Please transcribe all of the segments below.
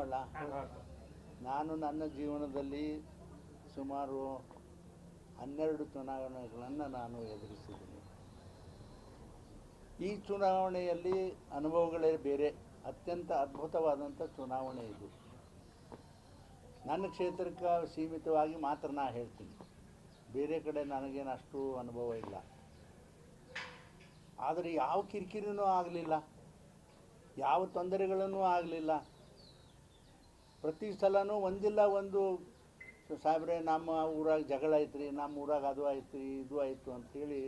ಮಾಡಲ ನಾನು ನನ್ನ ಜೀವನದಲ್ಲಿ ಸುಮಾರು ಹನ್ನೆರಡು ಚುನಾವಣೆಗಳನ್ನು ನಾನು ಎದುರಿಸಿದ್ದೀನಿ. ಈ ಚುನಾವಣೆಯಲ್ಲಿ ಅನುಭವಗಳೇ ಬೇರೆ ಅತ್ಯಂತ ಅದ್ಭುತವಾದಂಥ ಚುನಾವಣೆ ಇದು. ನನ್ನ ಕ್ಷೇತ್ರಕ್ಕೆ ಸೀಮಿತವಾಗಿ ಮಾತ್ರ ನಾ ಹೇಳ್ತೀನಿ. ಬೇರೆ ಕಡೆ ನನಗೇನು ಅಷ್ಟು ಅನುಭವ ಇಲ್ಲ. ಆದರೆ ಯಾವ ಕಿರಿಕಿರಿನೂ ಆಗಲಿಲ್ಲ. ಯಾವ ತೊಂದರೆಗಳನ್ನೂ ಆಗಲಿಲ್ಲ. ಪ್ರತಿ ಸಲನೂ ಒಂದಿಲ್ಲ ಒಂದು, ಸಾಹೇಬ್ರೆ, ನಮ್ಮ ಊರಾಗ ಜಗಳ ಐತ್ರಿ, ನಮ್ಮ ಊರಾಗ ಅದು ಐತ್ರಿ, ಇದು ಆಯಿತು ಅಂಥೇಳಿ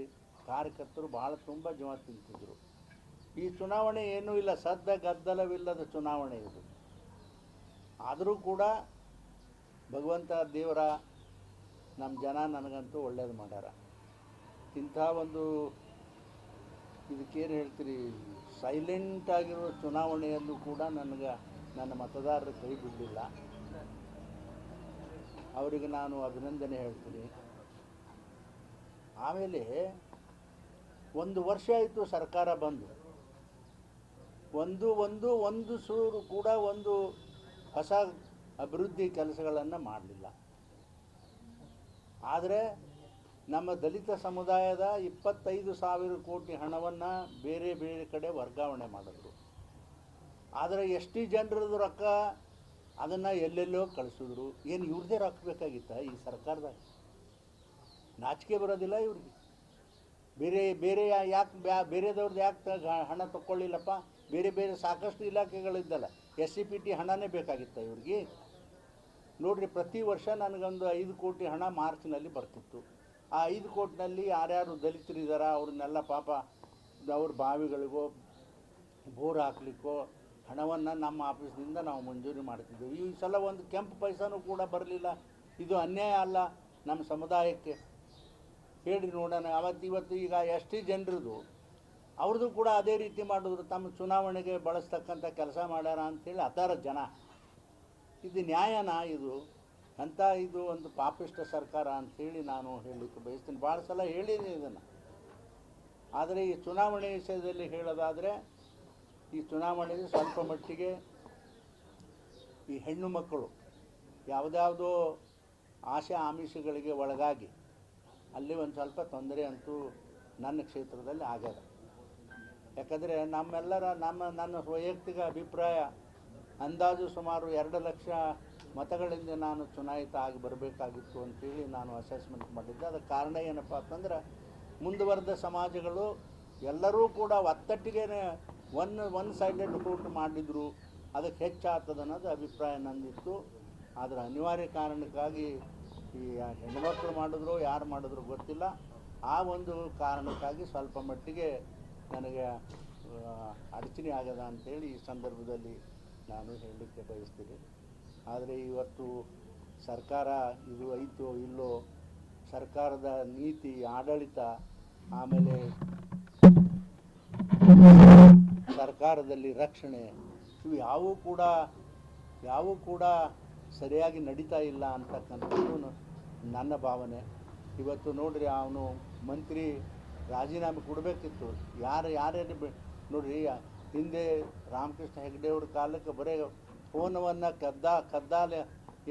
ಕಾರ್ಯಕರ್ತರು ಭಾಳ ತುಂಬ ಜೀವ ತಿಂತಿದ್ರು. ಈ ಚುನಾವಣೆ ಏನೂ ಇಲ್ಲ, ಸದ್ದ ಗದ್ದಲವಿಲ್ಲದ ಚುನಾವಣೆ ಇದು. ಆದರೂ ಕೂಡ ಭಗವಂತ ದೇವರ ನಮ್ಮ ಜನ ನನಗಂತೂ ಒಳ್ಳೇದು ಮಾಡ್ಯಾರ. ಇಂಥ ಒಂದು ಇದಕ್ಕೇನು ಹೇಳ್ತೀರಿ, ಸೈಲೆಂಟ್ ಆಗಿರೋ ಚುನಾವಣೆಯಲ್ಲೂ ಕೂಡ ನನಗೆ ನನ್ನ ಮತದಾರರ ಕೈ ಬಿಡಲಿಲ್ಲ. ಅವರಿಗೆ ನಾನು ಅಭಿನಂದನೆ ಹೇಳ್ತೀನಿ. ಆಮೇಲೆ ಒಂದು ವರ್ಷ ಆಯಿತು ಸರ್ಕಾರ ಬಂದು. ಒಂದು ಒಂದು ಒಂದು ಸೂರು ಕೂಡ ಒಂದು ಹೊಸ ಅಭಿವೃದ್ಧಿ ಕೆಲಸಗಳನ್ನು ಮಾಡಲಿಲ್ಲ. ಆದರೆ ನಮ್ಮ ದಲಿತ ಸಮುದಾಯದ ಇಪ್ಪತ್ತೈದು ಸಾವಿರ ಕೋಟಿ ಹಣವನ್ನು ಬೇರೆ ಬೇರೆ ಕಡೆ ವರ್ಗಾವಣೆ ಮಾಡಿದ್ರು. ಆದರೆ ಎಷ್ಟು ಜನರದ್ದು ರೊಕ್ಕ ಅದನ್ನು ಎಲ್ಲೆಲ್ಲೋ ಕಳಿಸಿದ್ರು. ಏನು ಇವ್ರದ್ದೇ ರೊಕ್ಕ ಬೇಕಾಗಿತ್ತ? ಈ ಸರ್ಕಾರದಾಗ. ನಾಚಿಕೆ ಬರೋದಿಲ್ಲ ಇವ್ರಿಗೆ. ಬೇರೆ ಬೇರೆ ಯಾಕೆ ಬ್ಯಾ ಬೇರೆದವ್ರದ್ದು ಯಾಕೆ ಹಣ ತಗೊಳ್ಳಿಲ್ಲಪ್ಪ ಬೇರೆ ಬೇರೆ ಸಾಕಷ್ಟು ಇಲಾಖೆಗಳಿದ್ದಲ್ಲ ಎಸ್ ಸಿ ಪಿ ಟಿ ಹಣನೇ ಬೇಕಾಗಿತ್ತ ಇವ್ರಿಗೆ? ನೋಡಿರಿ, ಪ್ರತಿ ವರ್ಷ ನನಗೊಂದು ಐದು ಕೋಟಿ ಹಣ ಮಾರ್ಚ್ನಲ್ಲಿ ಬರ್ತಿತ್ತು. ಆ ಐದು ಕೋಟಿನಲ್ಲಿ ಯಾರ್ಯಾರು ದಲಿತರಿದ್ದಾರೆ ಅವ್ರನ್ನೆಲ್ಲ ಪಾಪ ಅವ್ರ ಬಾವಿಗಳಿಗೋ, ಬೋರ್ ಹಾಕ್ಲಿಕ್ಕೋ ಹಣವನ್ನು ನಮ್ಮ ಆಫೀಸ್ನಿಂದ ನಾವು ಮಂಜೂರಿ ಮಾಡ್ತಿದ್ದೆವು. ಈ ಸಲ ಒಂದು ಕೆಂಪು ಪೈಸಾನೂ ಕೂಡ ಬರಲಿಲ್ಲ. ಇದು ಅನ್ಯಾಯ ಅಲ್ಲ ನಮ್ಮ ಸಮುದಾಯಕ್ಕೆ. ಹೇಳಿ ನೋಡೋಣ. ಅವತ್ತು ಇವತ್ತು ಈಗ ಎಸ್ ಟಿ ಜನರದು ಅವ್ರದ್ದು ಕೂಡ ಅದೇ ರೀತಿ ಮಾಡಿದ್ರು ತಮ್ಮ ಚುನಾವಣೆಗೆ ಬಳಸ್ತಕ್ಕಂಥ ಕೆಲಸ ಮಾಡ್ಯಾರ ಅಂಥೇಳಿ ಹತ್ತಾರ ಜನ. ಇದು ನ್ಯಾಯನಾ ಇದು? ಅಂತ ಇದು ಒಂದು ಪಾಪಿಷ್ಟ ಸರ್ಕಾರ ಅಂಥೇಳಿ ನಾನು ಹೇಳಲಿಕ್ಕೆ ಬಯಸ್ತೀನಿ. ಭಾಳ ಸಲ ಹೇಳಿದ್ದೀನಿ ಇದನ್ನು. ಆದರೆ ಈ ಚುನಾವಣೆ ವಿಷಯದಲ್ಲಿ ಹೇಳೋದಾದರೆ ಈ ಚುನಾವಣೆಯಲ್ಲಿ ಸ್ವಲ್ಪ ಮಟ್ಟಿಗೆ ಈ ಹೆಣ್ಣು ಮಕ್ಕಳು ಯಾವುದ್ಯಾವುದೋ ಆಶೆ ಆಮಿಷಗಳಿಗೆ ಒಳಗಾಗಿ ಅಲ್ಲಿ ಒಂದು ಸ್ವಲ್ಪ ತೊಂದರೆ ಅಂತೂ ನನ್ನ ಕ್ಷೇತ್ರದಲ್ಲಿ ಆಗ್ಯದ. ಯಾಕಂದರೆ ನಮ್ಮೆಲ್ಲರ ನಮ್ಮ ನನ್ನ ವೈಯಕ್ತಿಕ ಅಭಿಪ್ರಾಯ ಅಂದಾಜು ಸುಮಾರು ಎರಡು ಲಕ್ಷ ಮತಗಳಿಂದ ನಾನು ಚುನಾಯಿತ ಆಗಿ ಬರಬೇಕಾಗಿತ್ತು ಅಂತೇಳಿ ನಾನು ಅಸೆಸ್ಮೆಂಟ್ ಮಾಡಿದ್ದೆ. ಅದಕ್ಕೆ ಕಾರಣ ಏನಪ್ಪ ಅಂತಂದ್ರೆ ಮುಂದುವರೆದ ಸಮಾಜಗಳು ಎಲ್ಲರೂ ಕೂಡ ಒತ್ತಟ್ಟಿಗೆ ಒನ್ ಒನ್ ಸೈಡೆಡ್ ಕೋರ್ಟ್ ಮಾಡಿದ್ರು, ಅದಕ್ಕೆ ಹೆಚ್ಚಾಗ್ತದೆ ಅನ್ನೋದು ಅಭಿಪ್ರಾಯ ನಂದಿತ್ತು. ಆದರೆ ಅನಿವಾರ್ಯ ಕಾರಣಕ್ಕಾಗಿ ಈ ಹೆಣ್ಮಕ್ಳು ಮಾಡಿದ್ರು, ಯಾರು ಮಾಡಿದ್ರು ಗೊತ್ತಿಲ್ಲ. ಆ ಒಂದು ಕಾರಣಕ್ಕಾಗಿ ಸ್ವಲ್ಪ ಮಟ್ಟಿಗೆ ನನಗೆ ಅಡಚಣೆ ಆಗದ ಅಂಥೇಳಿ ಈ ಸಂದರ್ಭದಲ್ಲಿ ನಾನು ಹೇಳಲಿಕ್ಕೆ ಬಯಸ್ತೀನಿ. ಆದರೆ ಇವತ್ತು ಸರ್ಕಾರ ಇದು ಐತೋ ಇಲ್ಲೋ, ಸರ್ಕಾರದ ನೀತಿ ಆಡಳಿತ ಆಮೇಲೆ ಸರ್ಕಾರದಲ್ಲಿ ರಕ್ಷಣೆ. ಇವು ಯಾವೂ ಕೂಡ ಯಾವೂ ಕೂಡ ಸರಿಯಾಗಿ ನಡೀತಾ ಇಲ್ಲ ಅಂತಕ್ಕಂಥದ್ದು ನನ್ನ ಭಾವನೆ. ಇವತ್ತು ನೋಡ್ರಿ ಅವನು ಮಂತ್ರಿ ರಾಜೀನಾಮೆ ಕೊಡಬೇಕಿತ್ತು. ಯಾರು, ಯಾರ್ಯಾರು ನೋಡ್ರಿ ಹಿಂದೆ ರಾಮಕೃಷ್ಣ ಹೆಗ್ಡೆ ಅವ್ರ ಕಾಲಕ್ಕೆ ಬರೀ ಫೋನವನ್ನು ಕದ್ದ, ಕದ್ದಾಲೆ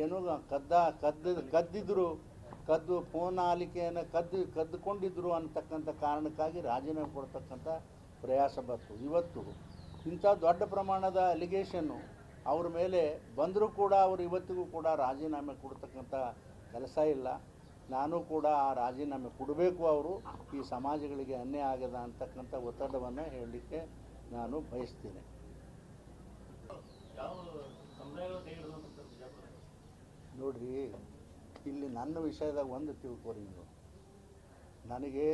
ಏನು ಕದ್ದ ಕದ್ದ, ಕದ್ದಿದ್ರು, ಕದ್ದು ಫೋನ್ ಆಲಿಕೆಯನ್ನು ಕದ್ದು, ಕದ್ದುಕೊಂಡಿದ್ರು ಅಂತಕ್ಕಂಥ ಕಾರಣಕ್ಕಾಗಿ ರಾಜೀನಾಮೆ ಕೊಡ್ತಕ್ಕಂಥ ಪ್ರಯಾಸ ಬಂತು. ಇವತ್ತು ಇಂಥ ದೊಡ್ಡ ಪ್ರಮಾಣದ ಅಲಿಗೇಷನ್ನು ಅವ್ರ ಮೇಲೆ ಬಂದರೂ ಕೂಡ ಅವರು ಇವತ್ತಿಗೂ ಕೂಡ ರಾಜೀನಾಮೆ ಕೊಡ್ತಕ್ಕಂಥ ಕೆಲಸ ಇಲ್ಲ. ನಾನು ಕೂಡ ಆ ರಾಜೀನಾಮೆ ಕೊಡಬೇಕು ಅವರು. ಈ ಸಮಾಜಗಳಿಗೆ ಅನ್ಯಾಯ ಆಗದ ಅಂತಕ್ಕಂಥ ಒತ್ತಡವನ್ನು ಹೇಳಲಿಕ್ಕೆ ನಾನು ಬಯಸ್ತೀನಿ. ನೋಡ್ರಿ ಇಲ್ಲಿ ನನ್ನ ವಿಷಯದಾಗ ಒಂದು ತಿಳ್ಕೊರಿ ನೀವು. ನನಗೆ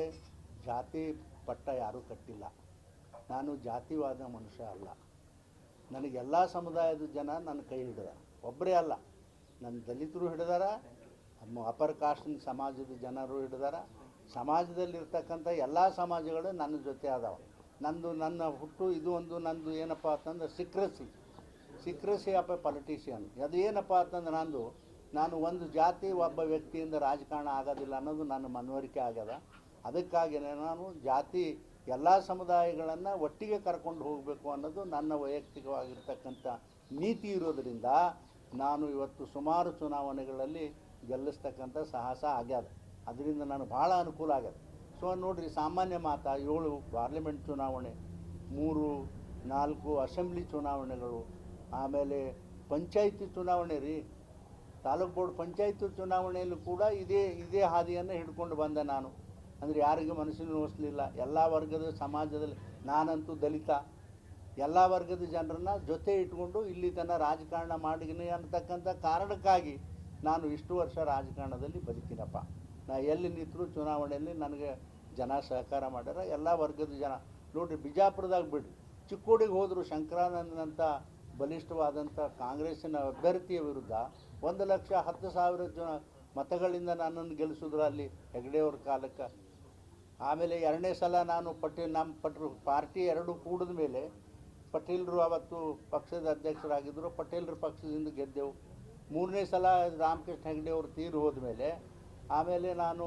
ಜಾತಿ ಪಟ್ಟ ಯಾರೂ ಕಟ್ಟಿಲ್ಲ. ನಾನು ಜಾತಿವಾದ ಮನುಷ್ಯ ಅಲ್ಲ. ನನಗೆಲ್ಲ ಸಮುದಾಯದ ಜನ ನನ್ನ ಕೈ ಹಿಡಿದ ಒಬ್ಬರೇ ಅಲ್ಲ. ನನ್ನ ದಲಿತರು ಹಿಡಿದಾರ ಅಪರ್ ಕಾಸ್ಟ್ ಸಮಾಜದ ಜನರು ಹಿಡಿದಾರ. ಸಮಾಜದಲ್ಲಿರ್ತಕ್ಕಂಥ ಎಲ್ಲ ಸಮಾಜಗಳು ನನ್ನ ಜೊತೆ ಅದಾವ. ನಂದು ನನ್ನ ಹುಟ್ಟು, ಇದು ಒಂದು, ನಂದು ಏನಪ್ಪ ಅಂತಂದ್ರೆ ಸಿಕ್ರಸಿ. ಸಿಕ್ರಸಿ ಆಫ್ ಪಾಲಿಟಿಷಿಯನ್. ಅದು ಏನಪ್ಪ ಅಂತಂದ್ರೆ ನಂದು, ನಾನು ಒಂದು ಜಾತಿ ಒಬ್ಬ ವ್ಯಕ್ತಿಯಿಂದ ರಾಜಕಾರಣ ಆಗೋದಿಲ್ಲ ಅನ್ನೋದು ನನ್ನ ಮನವರಿಕೆ ಆಗ್ಯದ. ಅದಕ್ಕಾಗಿಯೇ ನಾನು ಜಾತಿ ಎಲ್ಲ ಸಮುದಾಯಗಳನ್ನು ಒಟ್ಟಿಗೆ ಕರ್ಕೊಂಡು ಹೋಗಬೇಕು ಅನ್ನೋದು ನನ್ನ ವೈಯಕ್ತಿಕವಾಗಿರ್ತಕ್ಕಂಥ ನೀತಿ ಇರೋದರಿಂದ ನಾನು ಇವತ್ತು ಸುಮಾರು ಚುನಾವಣೆಗಳಲ್ಲಿ ಗೆಲ್ಲಿಸ್ತಕ್ಕಂಥ ಸಾಹಸ ಆಗ್ಯದ. ಅದರಿಂದ ನಾನು ಭಾಳ ಅನುಕೂಲ ಆಗ್ಯದ. ಸೊ ನೋಡಿರಿ, ಸಾಮಾನ್ಯ ಮಾತ, ಏಳು ಪಾರ್ಲಿಮೆಂಟ್ ಚುನಾವಣೆ, ಮೂರು, ನಾಲ್ಕು ಅಸೆಂಬ್ಲಿ ಚುನಾವಣೆಗಳು, ಆಮೇಲೆ ಪಂಚಾಯಿತಿ ಚುನಾವಣೆ ರೀ. ತಾಲೂಕು ಬೋರ್ಡ್ ಪಂಚಾಯತ್ ಚುನಾವಣೆಯಲ್ಲೂ ಕೂಡ ಇದೇ ಇದೇ ಹಾದಿಯನ್ನು ಹಿಡ್ಕೊಂಡು ಬಂದೆ ನಾನು. ಅಂದರೆ ಯಾರಿಗೂ ಮನಸ್ಸಿನ ನೋಡಿಸ್ಲಿಲ್ಲ ಎಲ್ಲ ವರ್ಗದ ಸಮಾಜದಲ್ಲಿ ನಾನಂತೂ ದಲಿತ. ಎಲ್ಲ ವರ್ಗದ ಜನರನ್ನ ಜೊತೆ ಇಟ್ಕೊಂಡು ಇಲ್ಲಿ ತನ್ನ ರಾಜಕಾರಣ ಮಾಡಿದೀನಿ ಅನ್ನತಕ್ಕಂಥ ಕಾರಣಕ್ಕಾಗಿ ನಾನು ಇಷ್ಟು ವರ್ಷ ರಾಜಕಾರಣದಲ್ಲಿ ಬದುಕಿನಪ್ಪ. ನಾ ಎಲ್ಲಿ ನಿಂತರೂ ಚುನಾವಣೆಯಲ್ಲಿ ನನಗೆ ಜನ ಸಹಕಾರ ಮಾಡ್ಯಾರ. ಎಲ್ಲ ವರ್ಗದ ಜನ. ನೋಡಿರಿ ಬಿಜಾಪುರದಾಗ ಬಿಡ್ರಿ. ಚಿಕ್ಕೋಡಿಗೆ ಹೋದರು ಶಂಕರಾನಂದನಂಥ ಬಲಿಷ್ಠವಾದಂಥ ಕಾಂಗ್ರೆಸ್ಸಿನ ಅಭ್ಯರ್ಥಿಯ ವಿರುದ್ಧ ಒಂದು ಲಕ್ಷ ಹತ್ತು ಸಾವಿರ ಜನ ಮತಗಳಿಂದ ನನ್ನನ್ನು ಗೆಲ್ಲಿಸಿದ್ರು ಅಲ್ಲಿ ಹೆಗಡೆಯವ್ರ ಕಾಲಕ್ಕೆ. ಆಮೇಲೆ ಎರಡನೇ ಸಲ ನಾನು ಪಟೇಲ್, ನಮ್ಮ ಪಟ್ರು ಪಾರ್ಟಿ ಎರಡು ಕೂಡಿದ ಮೇಲೆ ಪಟೇಲ್ರು ಅವತ್ತು ಪಕ್ಷದ ಅಧ್ಯಕ್ಷರಾಗಿದ್ದರು. ಪಟೇಲ್ರ ಪಕ್ಷದಿಂದ ಗೆದ್ದೆವು. ಮೂರನೇ ಸಲ ರಾಮಕೃಷ್ಣ ಹೆಗಡೆ ಅವರು ತೀರು ಹೋದ್ಮೇಲೆ ಆಮೇಲೆ ನಾನು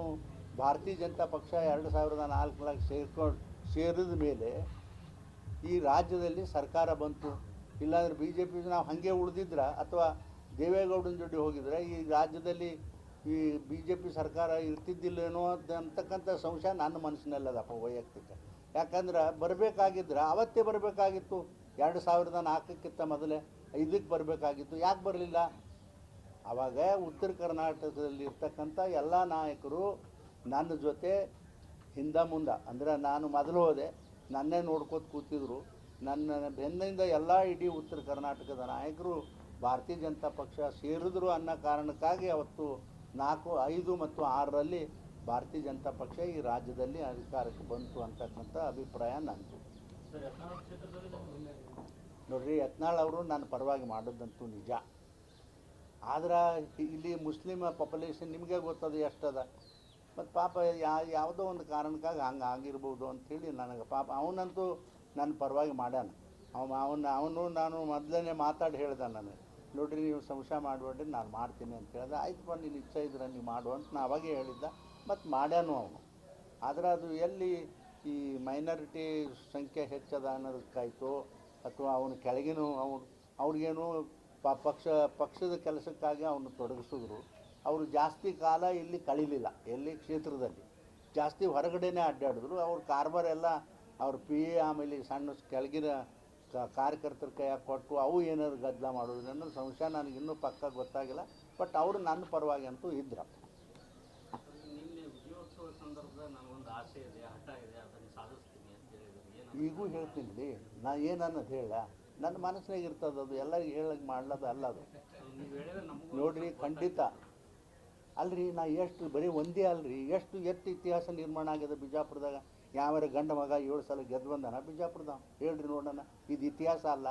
ಭಾರತೀಯ ಜನತಾ ಪಕ್ಷ ಎರಡು ಸಾವಿರದ ನಾಲ್ಕನಾಗ ಸೇರ್ಕೊಂಡು ಸೇರಿದ ಮೇಲೆ ಈ ರಾಜ್ಯದಲ್ಲಿ ಸರ್ಕಾರ ಬಂತು. ಇಲ್ಲಾಂದರೆ ಬಿ ಜೆ ಪಿ ನಾವು ಹಾಗೆ ಉಳಿದಿದ್ರ ಅಥವಾ ದೇವೇಗೌಡನ ಜೊತೆ ಹೋಗಿದ್ರೆ ಈ ರಾಜ್ಯದಲ್ಲಿ ಈ ಬಿ ಜೆ ಪಿ ಸರ್ಕಾರ ಇರ್ತಿದ್ದಿಲ್ಲೇನೋ ಅಂತ ಅಂತಕ್ಕಂಥ ಸಂಶಯ ನನ್ನ ಮನಸ್ಸಿನಲ್ಲದಪ್ಪ ವೈಯಕ್ತಿಕ. ಯಾಕಂದ್ರೆ ಬರಬೇಕಾಗಿದ್ರೆ, ಅವತ್ತೇ ಬರಬೇಕಾಗಿತ್ತು. ಎರಡು ಸಾವಿರದ ನಾಲ್ಕಕ್ಕಿಂತ ಮೊದಲೇ ಐದಕ್ಕೆ ಬರಬೇಕಾಗಿತ್ತು. ಯಾಕೆ ಬರಲಿಲ್ಲ? ಆವಾಗ ಉತ್ತರ ಕರ್ನಾಟಕದಲ್ಲಿ ಇರ್ತಕ್ಕಂಥ ಎಲ್ಲ ನಾಯಕರು ನನ್ನ ಜೊತೆ ಹಿಂದ ಮುಂದೆ, ಅಂದ್ರೆ ನಾನು ಮೊದಲು ಹೋದೆ, ನನ್ನೇ ನೋಡ್ಕೋತ ಕೂತಿದ್ರು. ನನ್ನ ಬೆನ್ನಿಂದ ಎಲ್ಲ ಇಡೀ ಉತ್ತರ ಕರ್ನಾಟಕದ ನಾಯಕರು ಭಾರತೀಯ ಜನತಾ ಪಕ್ಷ ಸೇರಿದ್ರು ಅನ್ನೋ ಕಾರಣಕ್ಕಾಗಿ ಅವತ್ತು ನಾಲ್ಕು ಐದು ಮತ್ತು ಆರರಲ್ಲಿ ಭಾರತೀಯ ಜನತಾ ಪಕ್ಷ ಈ ರಾಜ್ಯದಲ್ಲಿ ಅಧಿಕಾರಕ್ಕೆ ಬಂತು ಅಂತಕ್ಕಂಥ ಅಭಿಪ್ರಾಯ ನಂದು. ಸರ್ ಯತ್ನಾಳ್ ನೋಡ್ರಿ ಯತ್ನಾಳ್ ಅವರು ನಾನು ಪರವಾಗಿ ಮಾಡೋದಂತೂ ನಿಜ. ಆದ್ರೆ ಇಲ್ಲಿ ಮುಸ್ಲಿಮ್ ಪಾಪ್ಯುಲೇಷನ್ ನಿಮಗೆ ಗೊತ್ತದ ಎಷ್ಟದ? ಮತ್ತು ಪಾಪ ಯಾ ಯಾವುದೋ ಒಂದು ಕಾರಣಕ್ಕಾಗಿ ಹಂಗೆ ಆಗಿರ್ಬೋದು ಅಂಥೇಳಿ ನನಗೆ ಪಾಪ ಅವನಂತೂ ನನ್ನ ಪರವಾಗಿ ಮಾಡ್ಯಾನ. ಅವನು ಅವನು ನಾನು ಮೊದಲನೇ ಮಾತಾಡಿ ಹೇಳ್ದೆ ನನಗೆ ನೋಡ್ರಿ, ನೀವು ಸಂಶಯ ಮಾಡಬೇಡ್ರಿ, ನಾನು ಮಾಡ್ತೀನಿ ಅಂತ ಹೇಳಿದೆ. ಆಯ್ತು ಬಂದು ನೀನು ಇಚ್ಛೆ ಇದ್ರೆ ನೀವು ಮಾಡು ಅಂತ ನಾ ಅವಾಗೇ ಹೇಳಿದ್ದ. ಮತ್ತು ಮಾಡ್ಯಾನು ಅವನು. ಆದರೆ ಅದು ಎಲ್ಲಿ ಈ ಮೈನಾರಿಟಿ ಸಂಖ್ಯೆ ಹೆಚ್ಚದ ಅನ್ನೋದಕ್ಕಾಯ್ತು? ಅಥವಾ ಅವನ ಕೆಳಗಿನೂ ಅವನು ಅವ್ರಿಗೇನು ಪ, ಪಕ್ಷ, ಪಕ್ಷದ ಕೆಲಸಕ್ಕಾಗಿ ಅವನು ತೊಡಗಿಸಿದ್ರು. ಅವರು ಜಾಸ್ತಿ ಕಾಲ ಇಲ್ಲಿ ಕಳೀಲಿಲ್ಲ, ಎಲ್ಲಿ? ಕ್ಷೇತ್ರದಲ್ಲಿ. ಜಾಸ್ತಿ ಹೊರಗಡೆನೇ ಅಡ್ಡಾಡಿದ್ರು. ಅವ್ರ ಕಾರ್ಬಾರ್ ಎಲ್ಲ, ಅವ್ರ ಪಿ ಎ ಆಮೇಲೆ ಸಣ್ಣ, ಕೆಳಗಿನ ಕಾರ್ಯಕರ್ತರ ಕೈಯಾಗ ಕೊಟ್ಟು ಅವು ಏನಾದ್ರು ಗದ್ದಲ ಮಾಡೋದು. ಅನ್ನೋ ಸಂಶಯ ನನಗೆ ಇನ್ನೂ ಪಕ್ಕ ಗೊತ್ತಾಗಿಲ್ಲ. ಬಟ್ ಅವರು ನನ್ನ ಪರವಾಗಿ ಅಂತೂ ಇದ್ರು. ನಿನ್ನೆ ಈಗೂ ಹೇಳ್ತೀನಿ ರೀ ನಾ ಏನು ಅನ್ನೋದು ಹೇಳ. ನನ್ನ ಮನಸ್ಸಿನಾಗ ಇರ್ತದೆ ಅದು, ಎಲ್ಲರಿಗೆ ಹೇಳಕ್ಕೆ ಮಾಡ್ಲದು ಅಲ್ಲ ಅದು. ನೋಡ್ರಿ, ಖಂಡಿತ. ಅಲ್ರಿ, ನಾ ಎಷ್ಟು ಬರೀ ಒಂದೇ ಅಲ್ರಿ. ಎಷ್ಟು ಎತ್ತು ಇತಿಹಾಸ ನಿರ್ಮಾಣ ಆಗಿದೆ ಬಿಜಾಪುರದಾಗ. ಯಾವ್ಯಾರ ಗಂಡ ಮಗ ಏಳು ಸಲ ಗೆದ್ದು ಬಂದಾನ? ಬಿಜಾಪುರದವ. ಹೇಳ್ರಿ ನೋಡೋಣ. ಇದು ಇತಿಹಾಸ ಅಲ್ಲ.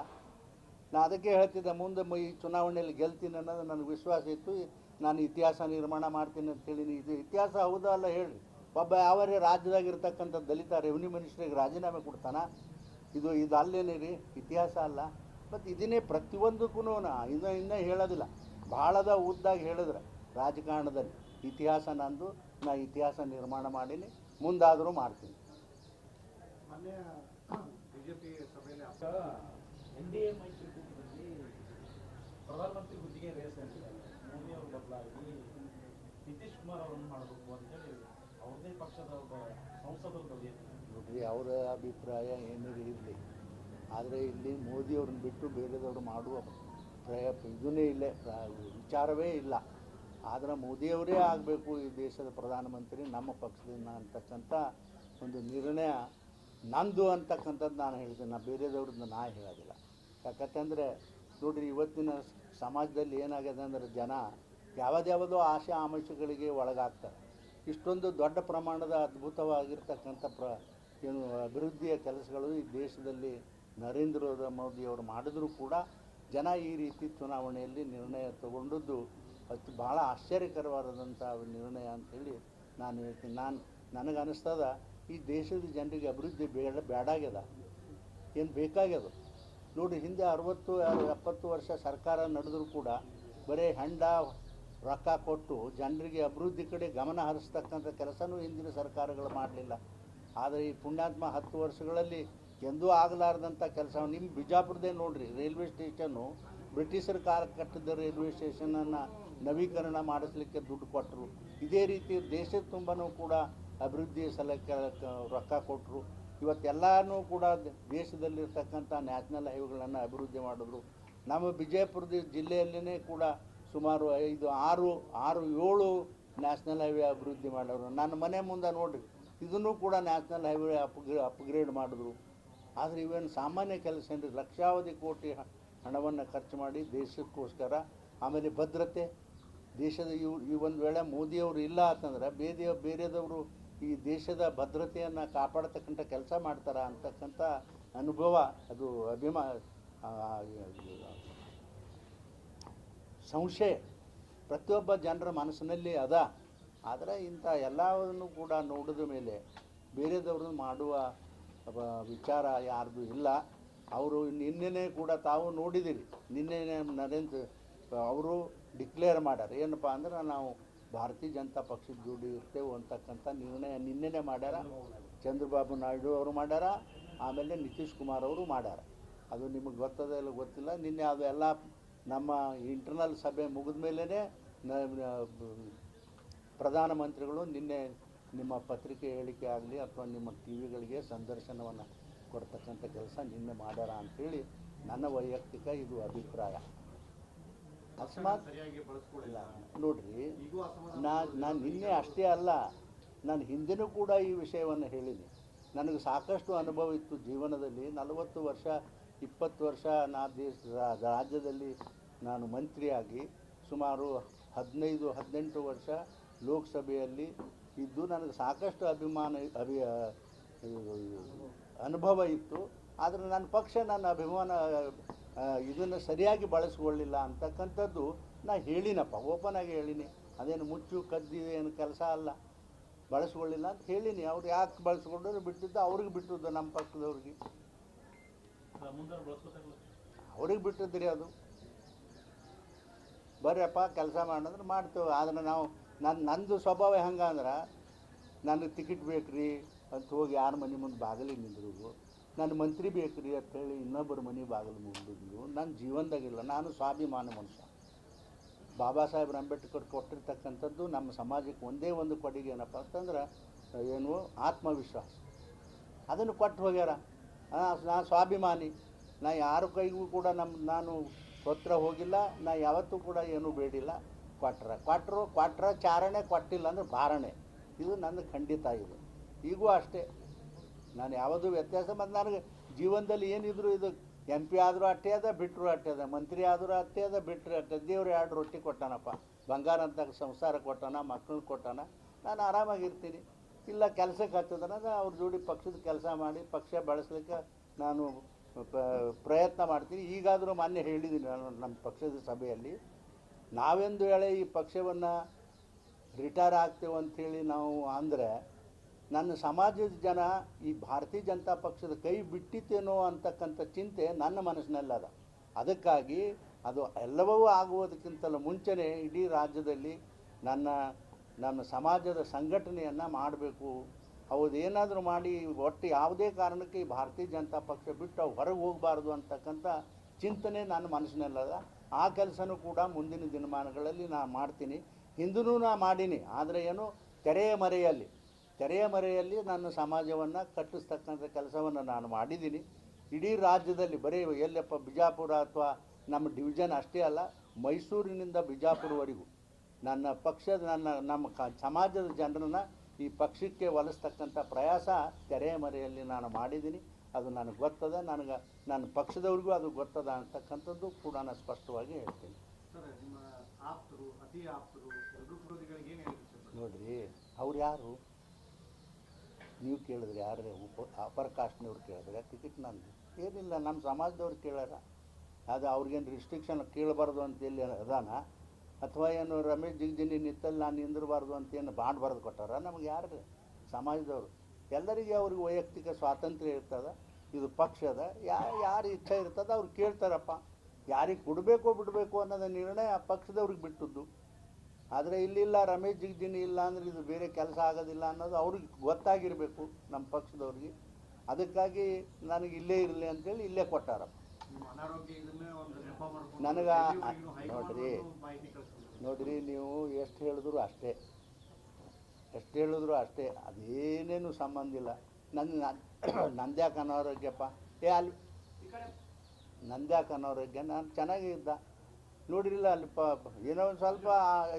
ನಾ ಅದಕ್ಕೆ ಹೇಳ್ತಿದ್ದೆ, ಮುಂದೆ ಈ ಚುನಾವಣೆಯಲ್ಲಿ ಗೆಲ್ತೀನಿ ಅನ್ನೋದು ನನಗೆ ವಿಶ್ವಾಸ ಇತ್ತು. ನಾನು ಇತಿಹಾಸ ನಿರ್ಮಾಣ ಮಾಡ್ತೀನಿ ಅಂತ ಹೇಳಿ ಇದು ಇತಿಹಾಸ ಹೌದಾ ಅಲ್ಲ ಹೇಳ್ರಿ. ಒಬ್ಬ ಯಾವರೇ ರಾಜ್ಯದಾಗ ಇರ್ತಕ್ಕಂಥ ದಲಿತ ರೆವಿನ್ಯೂ ಮಿನಿಸ್ಟ್ರಿಗೆ ರಾಜೀನಾಮೆ ಕೊಡ್ತಾನ? ಇದು ಇದು ಅಲ್ಲೇನೇ ರೀ. ಇತಿಹಾಸ ಅಲ್ಲ. ಮತ್ತು ಇದನ್ನೇ ಪ್ರತಿಯೊಂದಕ್ಕೂ ಇನ್ನೂ ಇನ್ನೂ ಹೇಳೋದಿಲ್ಲ. ಭಾಳದ ಉದ್ದಾಗಿ ಹೇಳಿದ್ರೆ ರಾಜಕಾರಣದಲ್ಲಿ ಇತಿಹಾಸ ನಂದು, ನಾ ಇತಿಹಾಸ ನಿರ್ಮಾಣ ಮಾಡೀನಿ. ಮುಂದಾದರೂ ಮಾಡ್ತೀನಿ. ಮೊನ್ನೆ ಬಿಜೆಪಿ ಸಭೆಯಲ್ಲಿ ಎನ್ ಡಿ ಎ ಮೈತ್ರಿಕೂಟದಲ್ಲಿ ಪ್ರಧಾನಮಂತ್ರಿ ಹುದ್ದೆಗೆ ರೇಸ್ ನಡೆಸಿದ್ದಾರೆ ಮೋದಿ ಅವರು ಬದಲಾಗಿ ನಿತೀಶ್ ಕುಮಾರ್ ಅವರನ್ನು ಮಾಡಬೇಕು ಅಂತೇಳಿ ಅವ್ರದೇ ಪಕ್ಷದ ಒಬ್ಬ ಸಂಸದರು ನೋಡ್ರಿ, ಅವರ ಅಭಿಪ್ರಾಯ ಏನಿದೆ ಇರಲಿ. ಆದರೆ ಇಲ್ಲಿ ಮೋದಿಯವ್ರನ್ನ ಬಿಟ್ಟು ಬೇರೆದವ್ರು ಮಾಡುವ ಪ್ರಯ ಇದನ್ನೇ ಇಲ್ಲ ವಿಚಾರವೇ ಇಲ್ಲ. ಆದರೆ ಮೋದಿಯವರೇ ಆಗಬೇಕು ಈ ದೇಶದ ಪ್ರಧಾನಮಂತ್ರಿ ನಮ್ಮ ಪಕ್ಷದಿಂದ ಅಂತಕ್ಕಂಥ ಒಂದು ನಿರ್ಣಯ ನಂದು ಅಂತಕ್ಕಂಥದ್ದು ನಾನು ಹೇಳ್ತೀನಿ ನಾನು ಬೇರೆದವ್ರದ್ದು ನಾ ಹೇಳೋದಿಲ್ಲ. ಯಾಕಂತಂದರೆ ನೋಡಿರಿ, ಇವತ್ತಿನ ಸಮಾಜದಲ್ಲಿ ಏನಾಗಿದೆ ಅಂದರೆ ಜನ ಯಾವುದ್ಯಾವುದೋ ಆಶೆ ಆಮಿಷಗಳಿಗೆ ಒಳಗಾಗ್ತಾರೆ. ಇಷ್ಟೊಂದು ದೊಡ್ಡ ಪ್ರಮಾಣದ ಅದ್ಭುತವಾಗಿರ್ತಕ್ಕಂಥ ಪ್ರ ಏನು ಅಭಿವೃದ್ಧಿಯ ಕೆಲಸಗಳು ಈ ದೇಶದಲ್ಲಿ ನರೇಂದ್ರ ಮೋದಿಯವರು ಮಾಡಿದರೂ ಕೂಡ ಜನ ಈ ರೀತಿ ಚುನಾವಣೆಯಲ್ಲಿ ನಿರ್ಣಯ ತಗೊಂಡದ್ದು ಅತಿ ಭಾಳ ಆಶ್ಚರ್ಯಕರವಾದಂಥ ನಿರ್ಣಯ ಅಂಥೇಳಿ ನಾನು ಹೇಳ್ತೀನಿ. ನಾನು ನನಗೆ ಅನ್ನಿಸ್ತದ ಈ ದೇಶದ ಜನರಿಗೆ ಅಭಿವೃದ್ಧಿ ಬೇಡ ಬೇಡಾಗ್ಯದ ಏನು ಬೇಕಾಗ್ಯದ? ನೋಡಿ, ಹಿಂದೆ ಅರವತ್ತು ಎಪ್ಪತ್ತು ವರ್ಷ ಸರ್ಕಾರ ನಡೆದರೂ ಕೂಡ ಬರೀ ಹೆಂಡ, ರೊಕ್ಕ ಕೊಟ್ಟು ಜನರಿಗೆ ಅಭಿವೃದ್ಧಿ ಕಡೆ ಗಮನ ಹರಿಸ್ತಕ್ಕಂಥ ಕೆಲಸನೂ ಹಿಂದಿನ ಸರ್ಕಾರಗಳು ಮಾಡಲಿಲ್ಲ. ಆದರೆ ಈ ಪುಣ್ಯಾತ್ಮ ಹತ್ತು ವರ್ಷಗಳಲ್ಲಿ ಎಂದೂ ಆಗಲಾರ್ದಂಥ ಕೆಲಸ ನಿಮ್ಮ ಬಿಜಾಪುರದೇ ನೋಡಿರಿ. ರೈಲ್ವೆ ಸ್ಟೇಷನ್ನು ಬ್ರಿಟಿಷರ ಕಾಲ ಕಟ್ಟಿದ್ದ ರೈಲ್ವೆ ಸ್ಟೇಷನನ್ನು ನವೀಕರಣ ಮಾಡಿಸ್ಲಿಕ್ಕೆ ದುಡ್ಡು ಕೊಟ್ಟರು ಇದೇ ರೀತಿ ದೇಶದ ತುಂಬನೂ ಕೂಡ ಅಭಿವೃದ್ಧಿ ಸಲಕ್ಕೆ ರೊಕ್ಕ ಕೊಟ್ಟರು ಇವತ್ತೆಲ್ಲನೂ ಕೂಡ ದೇಶದಲ್ಲಿರ್ತಕ್ಕಂಥ ನ್ಯಾಷನಲ್ ಹೈವೇಗಳನ್ನು ಅಭಿವೃದ್ಧಿ ಮಾಡಿದ್ರು. ನಮ್ಮ ವಿಜಯಪುರದ ಜಿಲ್ಲೆಯಲ್ಲೇ ಕೂಡ ಸುಮಾರು ಐದು, ಆರು ಆರು, ಏಳು ನ್ಯಾಷನಲ್ ಹೈವೇ ಅಭಿವೃದ್ಧಿ ಮಾಡೋರು ನನ್ನ ಮನೆ ಮುಂದೆ ನೋಡಿರಿ, ಇದನ್ನು ಕೂಡ ನ್ಯಾಷನಲ್ ಹೈವೇ ಅಪ್ಗ್ರೇ, ಅಪ್ಗ್ರೇಡ್ ಮಾಡಿದ್ರು. ಆದರೆ ಇವೇನು ಸಾಮಾನ್ಯ ಕೆಲಸ ಏನು ಲಕ್ಷಾವಧಿ ಕೋಟಿ ಹಣವನ್ನು ಖರ್ಚು ಮಾಡಿ ದೇಶಕ್ಕೋಸ್ಕರ, ಆಮೇಲೆ ಭದ್ರತೆ. ದೇಶದ ಇವ್ ಈ ಒಂದು ವೇಳೆ ಮೋದಿಯವರು ಇಲ್ಲ ಅಂತಂದ್ರೆ ಬೇದಿಯ, ಬೇರೆದವರು ಈ ದೇಶದ ಭದ್ರತೆಯನ್ನು ಕಾಪಾಡತಕ್ಕಂಥ ಕೆಲಸ ಮಾಡ್ತಾರ ಅಂತಕ್ಕಂಥ ಅನುಭವ, ಅದು ಅಭಿಮಾ ಸಂಶಯ ಪ್ರತಿಯೊಬ್ಬ ಜನರ ಮನಸ್ಸಿನಲ್ಲಿ ಅದ. ಆದರೆ ಇಂಥ ಎಲ್ಲವನ್ನು ಕೂಡ ನೋಡಿದ ಮೇಲೆ ಬೇರೆದವ್ರನ್ನ ಮಾಡುವ ವಿಚಾರ ಯಾರ್ದು ಇಲ್ಲ. ಅವರು ನಿನ್ನೆನೇ ಕೂಡ ತಾವು ನೋಡಿದಿರಿ. ನಿನ್ನೆ ನರೇಂದ್ರ, ಅವರು ಡಿಕ್ಲೇರ್ ಮಾಡ್ಯಾರ ಏನಪ್ಪ ಅಂದ್ರೆ ನಾವು ಭಾರತೀಯ ಜನತಾ ಪಕ್ಷದ ದುಡ್ಡು ಇರ್ತೇವೆ ಅಂತಕ್ಕಂಥ ನಿರ್ಣಯ ನಿನ್ನೆನೆ ಮಾಡ್ಯಾರ. ಚಂದ್ರಬಾಬು ನಾಯ್ಡು ಅವರು ಮಾಡ್ಯಾರ, ಆಮೇಲೆ ನಿತೀಶ್ ಕುಮಾರ್ ಅವರು ಮಾಡ್ಯಾರ. ಅದು ನಿಮಗೆ ಗೊತ್ತದ ಇಲ್ಲ ಗೊತ್ತಿಲ್ಲ, ನಿನ್ನೆ ಅದು ಎಲ್ಲ ನಮ್ಮ ಇಂಟರ್ನಲ್ ಸಭೆ ಮುಗಿದ ಮೇಲೇ ಪ್ರಧಾನಮಂತ್ರಿಗಳು ನಿನ್ನೆ ನಿಮ್ಮ ಪತ್ರಿಕೆ ಹೇಳಿಕೆ ಆಗಲಿ ಅಥವಾ ನಿಮ್ಮ ಟಿ ವಿಗಳಿಗೆ ಸಂದರ್ಶನವನ್ನು ಕೊಡ್ತಕ್ಕಂಥ ಕೆಲಸ ನಿನ್ನೆ ಮಾಡ್ಯಾರ ಅಂಥೇಳಿ ನನ್ನ ವೈಯಕ್ತಿಕ ಇದು ಅಭಿಪ್ರಾಯ. ಬಳಸ್ಕೊಳ್ಳಿಲ್ಲ ನೋಡ್ರಿ ನಾ ನಾನು ನಿನ್ನೆ ಅಷ್ಟೇ ಅಲ್ಲ ನಾನು ಹಿಂದೆನೂ ಕೂಡ ಈ ವಿಷಯವನ್ನು ಹೇಳಿದೆ ನನಗೆ ಸಾಕಷ್ಟು ಅನುಭವ ಇತ್ತು ಜೀವನದಲ್ಲಿ. ನಲವತ್ತು ವರ್ಷ ಇಪ್ಪತ್ತು ವರ್ಷ ನಾ ದೇಶ ರಾಜ್ಯದಲ್ಲಿ ನಾನು ಮಂತ್ರಿಯಾಗಿ ಸುಮಾರು ಹದಿನೈದು ಹದಿನೆಂಟು ವರ್ಷ ಲೋಕಸಭೆಯಲ್ಲಿ ಇದ್ದು ನನಗೆ ಸಾಕಷ್ಟು ಅಭಿಮಾನ ಅಭಿ ಅನುಭವ ಇತ್ತು. ಆದರೆ ನನ್ನ ಪಕ್ಷ ನನ್ನ ಅಭಿಮಾನ ಇದನ್ನು ಸರಿಯಾಗಿ ಬಳಸ್ಕೊಳ್ಳಿಲ್ಲ ಅಂತಕ್ಕಂಥದ್ದು ನಾ ಹೇಳಿನಪ್ಪ, ಓಪನ್ ಆಗಿ ಹೇಳಿನಿ. ಅದೇನು ಮುಚ್ಚು, ಕದ್ದಿ ಏನು ಕೆಲಸ ಅಲ್ಲ. ಬಳಸ್ಕೊಳ್ಳಿಲ್ಲ ಅಂತ ಹೇಳಿನಿ. ಅವ್ರು ಯಾಕೆ ಬಳಸ್ಕೊಂಡ್ರು ಬಿಟ್ಟಿದ್ದು ಅವ್ರಿಗೆ ಬಿಟ್ಟಿದ್ದು ನಮ್ಮ ಪಕ್ಕದವ್ರಿಗೆ. ಅವ್ರಿಗೆ ಬಿಟ್ಟಿದ್ರಿ ಅದು. ಬರ್ರಪ್ಪ, ಕೆಲಸ ಮಾಡಂದ್ರೆ ಮಾಡ್ತೇವೆ. ಆದರೆ ನಾವು ನನ್ನ ನಂದು ಸ್ವಭಾವ ಹೆಂಗೆ ಅಂದ್ರೆ ನನಗೆ ಟಿಕೆಟ್ ಬೇಕ್ರಿ ಅಂತ ಹೋಗಿ ಯಾರ ಮನೆ ಮುಂದೆ ಬಾಗಿಲಿಗೆ ನಿಂದ್ರುದು. ನನ್ನ ಮಂತ್ರಿ ಬೇಕ್ರಿ ಅಂತ ಹೇಳಿ ಇನ್ನೊಬ್ಬರ ಮನೆ ಬಾಗಿಲು ಮುಂದಿದ್ದು ನನ್ನ ಜೀವನದಾಗಿಲ್ಲ ನಾನು ಸ್ವಾಭಿಮಾನ ಮನುಷ್ಯ. ಬಾಬಾ ಸಾಹೇಬ್ರ ಅಂಬೇಡ್ಕರ್ ಕೊಟ್ಟಿರ್ತಕ್ಕಂಥದ್ದು ನಮ್ಮ ಸಮಾಜಕ್ಕೆ ಒಂದೇ ಒಂದು ಕೊಡುಗೆ ಏನಪ್ಪ ಅಂತಂದ್ರೆ, ಏನು ಆತ್ಮವಿಶ್ವಾಸ. ಅದನ್ನು ಕೊಟ್ಟು ಹೋಗ್ಯಾರ. ನಾನು ಸ್ವಾಭಿಮಾನಿ. ನಾ ಯಾರ ಕೈಗೂ ಕೂಡ ನಮ್ಮ ನಾನು ಸ್ವತ್ರ ಹೋಗಿಲ್ಲ. ನಾ ಯಾವತ್ತೂ ಕೂಡ ಏನೂ ಬೇಡಿಲ್ಲ. ಕೊಟ್ರ ಕೊಟ್ಟರು ಕೊಟ್ರ ಚಾರಣೆ, ಕೊಟ್ಟಿಲ್ಲ ಅಂದ್ರೆ ಬಾರಣೆ ಇದು ನನ್ನ ಖಂಡಿತ ಇದು. ಈಗೂ ಅಷ್ಟೇ. ನಾನು ಯಾವುದು ವ್ಯತ್ಯಾಸ ಮತ್ತು ನನಗೆ ಜೀವನದಲ್ಲಿ ಏನಿದ್ರು ಇದು ಎಂ ಪಿ ಆದರೂ ಅಟ್ಟೆ ಅದ ಬಿಟ್ಟರು ಅಟ್ಟೆ ಅದ, ಮಂತ್ರಿ ಆದರೂ ಅಟ್ಟೆ ಅದ ಬಿಟ್ಟರು ಅಟ್ಟೆ ದೇವ್ರು ಎರಡು ರೊಟ್ಟಿ ಕೊಟ್ಟಾನಪ್ಪ. ಬಂಗಾರ ಅಂತ ಸಂಸಾರ ಕೊಟ್ಟಾನ, ಮಕ್ಕಳು ಕೊಟ್ಟಾನ, ನಾನು ಆರಾಮಾಗಿರ್ತೀನಿ. ಇಲ್ಲ ಕೆಲಸಕ್ಕೆ ಹತ್ತದನ ಅವ್ರ ಜೋಡಿ ಪಕ್ಷದ ಕೆಲಸ ಮಾಡಿ, ಪಕ್ಷ ಬೆಳೆಸ್ಲಿಕ್ಕೆ ನಾನು ಪ್ರಯತ್ನ ಮಾಡ್ತೀನಿ. ಈಗಾದರೂ ಮೊನ್ನೆ ಹೇಳಿದ್ದೀನಿ ನಾನು ನಮ್ಮ ಪಕ್ಷದ ಸಭೆಯಲ್ಲಿ, ನಾವೆಂದು ಹೇಳಿ ಈ ಪಕ್ಷವನ್ನು ರಿಟೈರ್ ಆಗ್ತೇವೆ ಅಂಥೇಳಿ ನಾವು ಅಂದರೆ ನನ್ನ ಸಮಾಜದ ಜನ ಈ ಭಾರತೀಯ ಜನತಾ ಪಕ್ಷದ ಕೈ ಬಿಟ್ಟಿತ್ತೇನೋ ಅಂತಕ್ಕಂಥ ಚಿಂತೆ ನನ್ನ ಮನಸ್ಸಿನಲ್ಲದ. ಅದಕ್ಕಾಗಿ ಅದು ಎಲ್ಲವೂ ಆಗುವುದಕ್ಕಿಂತಲೂ ಮುಂಚೆನೇ ಇಡೀ ರಾಜ್ಯದಲ್ಲಿ ನನ್ನ ನನ್ನ ಸಮಾಜದ ಸಂಘಟನೆಯನ್ನು ಮಾಡಬೇಕು. ಹೌದೇನಾದರೂ ಮಾಡಿ, ಒಟ್ಟು ಯಾವುದೇ ಕಾರಣಕ್ಕೆ ಈ ಭಾರತೀಯ ಜನತಾ ಪಕ್ಷ ಬಿಟ್ಟು ಅವು ಹೊರಗೆ ಹೋಗಬಾರ್ದು ಅಂತಕ್ಕಂಥ ಚಿಂತನೆ ನನ್ನ ಮನಸ್ಸಿನಲ್ಲದ. ಆ ಕೆಲಸನೂ ಕೂಡ ಮುಂದಿನ ದಿನಮಾನಗಳಲ್ಲಿ ನಾನು ಮಾಡ್ತೀನಿ. ಹಿಂದೂ ನಾನು ಮಾಡೀನಿ. ಆದರೆ ಏನು, ತೆರೆಯ ಮರೆಯಲ್ಲಿ. ತೆರೆಯ ಮರೆಯಲ್ಲಿ ನನ್ನ ಸಮಾಜವನ್ನು ಕಟ್ಟಿಸ್ತಕ್ಕಂಥ ಕೆಲಸವನ್ನು ನಾನು ಮಾಡಿದ್ದೀನಿ. ಇಡೀ ರಾಜ್ಯದಲ್ಲಿ ಬರೀ ಎಲ್ಲಪ್ಪ ಬಿಜಾಪುರ ಅಥವಾ ನಮ್ಮ ಡಿವಿಷನ್ ಅಷ್ಟೇ ಅಲ್ಲ ಮೈಸೂರಿನಿಂದ ಬಿಜಾಪುರವರೆಗೂ ನನ್ನ ಪಕ್ಷದ ನನ್ನ ನಮ್ಮ ಕ ಸಮಾಜದ ಜನರನ್ನ ಈ ಪಕ್ಷಕ್ಕೆ ಒಲಿಸ್ತಕ್ಕಂಥ ಪ್ರಯಾಸ ತೆರೆಯ ಮರೆಯಲ್ಲಿ ನಾನು ಮಾಡಿದ್ದೀನಿ. ಅದು ನನಗೆ ಗೊತ್ತದ ನನಗೆ ನನ್ನ ಪಕ್ಷದವ್ರಿಗೂ ಅದು ಗೊತ್ತದ ಅಂತಕ್ಕಂಥದ್ದು ಕೂಡ ನಾನು ಸ್ಪಷ್ಟವಾಗಿ ಹೇಳ್ತೀನಿ. ನೋಡ್ರಿ ಅವ್ರು ಯಾರು? ನೀವು ಕೇಳಿದ್ರೆ ಯಾರೇ ಉಪ ಅಪರ್ ಕಾಸ್ಟ್ನವ್ರು ಕೇಳಿದ್ರೆ ಟಿಕೆಟ್ ನಂದು. ಏನಿಲ್ಲ ನಮ್ಮ ಸಮಾಜದವ್ರು ಕೇಳಾರ ಅದು ಅವ್ರಿಗೇನು ರಿಸ್ಟ್ರಿಕ್ಷನ್ ಕೇಳಬಾರ್ದು ಅಂತ ಎಲ್ಲಿ ಅದಾನ? ಅಥವಾ ಏನು ರಮೇಶ್ ಜಿಗ್ಜಿನಿ ನಿತ್ತಲ್ಲಿ ನಾನು ನಿಂದಿರಬಾರ್ದು ಅಂತ ಏನು ಬಾಂಡ್ ಬರೆದು ಕೊಟ್ಟಾರ? ನಮಗೆ ಯಾರು ಸಮಾಜದವರು. ಎಲ್ಲರಿಗೆ ಅವ್ರಿಗೆ ವೈಯಕ್ತಿಕ ಸ್ವಾತಂತ್ರ್ಯ ಇರ್ತದ, ಇದು ಪಕ್ಷದ ಯಾ, ಯಾರು ಇಚ್ಛೆ ಇರ್ತದೆ ಅವ್ರು ಕೇಳ್ತಾರಪ್ಪ. ಯಾರಿಗೆ ಕೊಡಬೇಕೋ ಬಿಡಬೇಕು ಅನ್ನೋದು ನಿರ್ಣಯ ಆ ಪಕ್ಷದವ್ರಿಗೆ ಬಿಟ್ಟದ್ದು. ಆದರೆ ಇಲ್ಲಿಲ್ಲ ರಮೇಶ್ ಜಿಗ್ಜಿನಿ ಇಲ್ಲ ಅಂದರೆ ಇದು ಬೇರೆ ಕೆಲಸ ಆಗೋದಿಲ್ಲ ಅನ್ನೋದು ಅವ್ರಿಗೆ ಗೊತ್ತಾಗಿರಬೇಕು ನಮ್ಮ ಪಕ್ಷದವ್ರಿಗೆ. ಅದಕ್ಕಾಗಿ ನನಗೆ ಇಲ್ಲೇ ಇರಲಿ ಅಂತೇಳಿ ಇಲ್ಲೇ ಕೊಟ್ಟಾರಪ್ಪ. ನನಗೆ ನೋಡ್ರಿ. ನೋಡ್ರಿ ನೀವು ಎಷ್ಟು ಹೇಳಿದ್ರು ಅಷ್ಟೇ. ಎಷ್ಟು ಹೇಳಿದ್ರು ಅಷ್ಟೇ. ಅದೇನೇನು ಸಂಬಂಧ ಇಲ್ಲ. ನನ್ನ ನಂದ್ಯಾಕೆ ಅನಾರೋಗ್ಯಪ್ಪ. ಏ ಅಲ್ಲಿ ನಂದ್ಯಾಕೆ ಅನಾರೋಗ್ಯ. ನಾನು ಚೆನ್ನಾಗೇ ಇದ್ದ ನೋಡಿರಿಲ್ಲ ಅಲ್ಲಿ ಪ ಏನೋ ಒಂದು ಸ್ವಲ್ಪ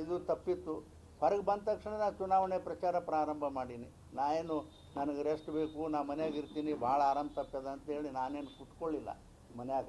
ಇದು ತಪ್ಪಿತ್ತು. ಹೊರಗೆ ಬಂದ ತಕ್ಷಣ ನಾನು ಚುನಾವಣೆ ಪ್ರಚಾರ ಪ್ರಾರಂಭ ಮಾಡೀನಿ. ನಾ ಏನು, ನನಗೆ ರೆಸ್ಟ್ ಬೇಕು, ನಾ ಮನ್ಯಾಗ ಇರ್ತೀನಿ, ಭಾಳ ಆರಾಮ ತಪ್ಪದ ಅಂತೇಳಿ ನಾನೇನು ಕುತ್ಕೊಳ್ಳಿಲ್ಲ ಮನ್ಯಾಗ.